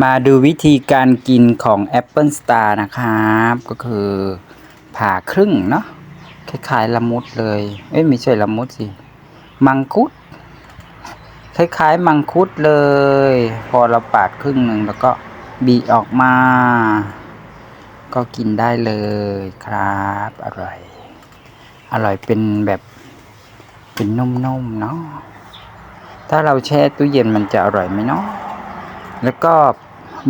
มาดูวิธีการกินของ Apple Star นะครับ ก็คือผ่าครึ่งเนาะคล้ายๆละมุดเลย เอ้ยไม่ใช่ละมุดสิ มังคุด คล้ายๆ มังคุดเลย พอเราปาดครึ่งหนึ่งแล้วก็บีออกมา ก็กินได้เลยครับ อร่อย อร่อยเป็นแบบเป็นนุ่มๆเนาะถ้าเราแช่ตู้เย็นมันจะอร่อยไหมเนาะแล้วก็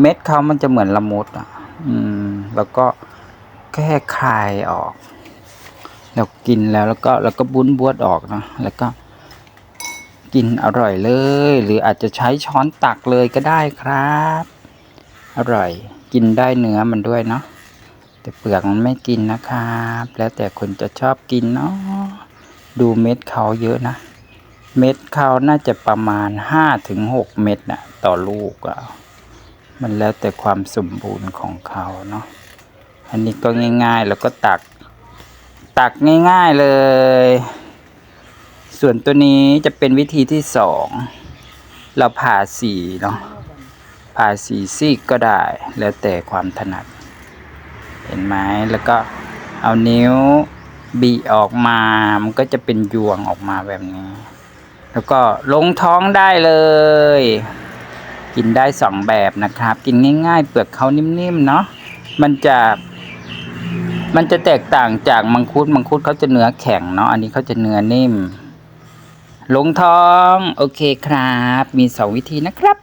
เม็ดเขามันจะเหมือนละมุดอะ อืม แล้วก็แค่คลายออก แล้วกินแล้วแล้วก็แล้วก็บุ้นบวดออกนะ แล้วก็ กินอร่อยเลย หรืออาจจะใช้ช้อนตักเลยก็ได้ครับ อร่อย กินได้เนื้อมันด้วยเนาะ แต่เปลือกมันไม่กินนะครับ แล้วแต่คนจะชอบกินเนาะ ดูเม็ดเขาเยอะนะ เม็ดเขาน่าจะประมาณห้าถึงหกเม็ดนะต่อลูกอะ มันแล้วแต่ความสมบูรณ์ของเขาเนาะอันนี้ก็ง่ายๆแล้วก็ตัก ตักง่ายๆเลย ส่วนตัวนี้จะเป็นวิธีที่สองเราผ่าสีเนาะผ่าสีซีกก็ได้แล้วแต่ความถนัด เห็นไหมแล้วก็เอานิ้วบีออกมา มันก็จะเป็นยวงออกมาแบบนี้ แล้วก็ลงท้องได้เลย กินได้สองแบบนะครับ กินง่าย ๆ เปลือกเขานิ่มๆเนาะมันจะ มันจะแตกต่างจากมังคุดมังคุดเขาจะเนื้อแข็งเนาะอันนี้เขาจะเนื้อนิ่มลงท้อง โอเคครับ มีสองวิธีนะครับ